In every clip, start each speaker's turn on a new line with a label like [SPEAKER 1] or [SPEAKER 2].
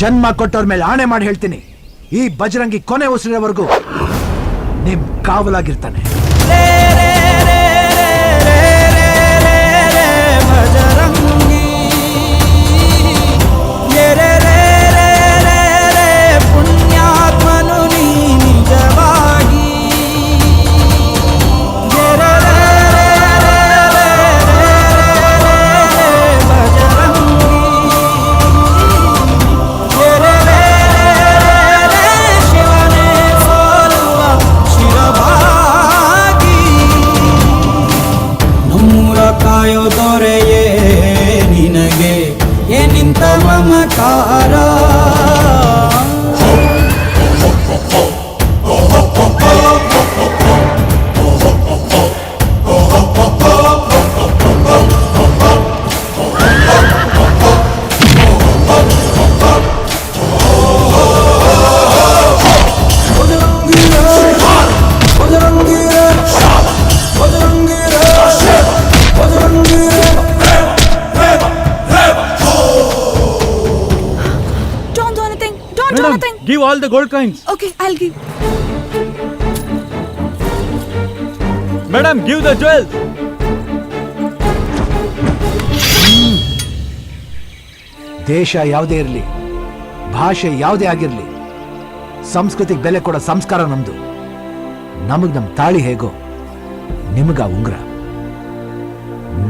[SPEAKER 1] ಜನ್ಮ ಕೊಟ್ಟವ್ರ ಮೇಲೆ ಆಣೆ ಮಾಡಿ ಹೇಳ್ತೀನಿ. ಈ ಬಜರಂಗಿ ಕೊನೆ ಉಸಿರೋವರೆಗೂ ನಿಮ್ ಕಾವಲಾಗಿರ್ತಾನೆ.
[SPEAKER 2] ಕಾಯೋ ದೊರೆಯೇ ನಿನಗೆ. ಏನಿಂತ ಮಮಕಾರ
[SPEAKER 3] Don't
[SPEAKER 4] Madam,
[SPEAKER 3] anything.
[SPEAKER 4] give all the gold coins.
[SPEAKER 3] Okay, I'll give.
[SPEAKER 4] Madam, give the jewels.
[SPEAKER 1] ದೇಶ ಯಾವುದೇ ಇರಲಿ ಭಾಷೆ ಯಾವುದೇ ಆಗಿರಲಿ ಸಂಸ್ಕೃತಿಗೆ ಬೆಲೆ ಕೊಡೋ ಸಂಸ್ಕಾರ ನಮ್ದು ನಮಗೆ ನಮ್ಮ ತಾಳಿ ಹೇಗೋ ನಿಮಗ ಉಂಗ್ರ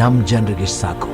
[SPEAKER 1] ನಮ್ಮ ಜನರಿಗೆ ಸಾಕು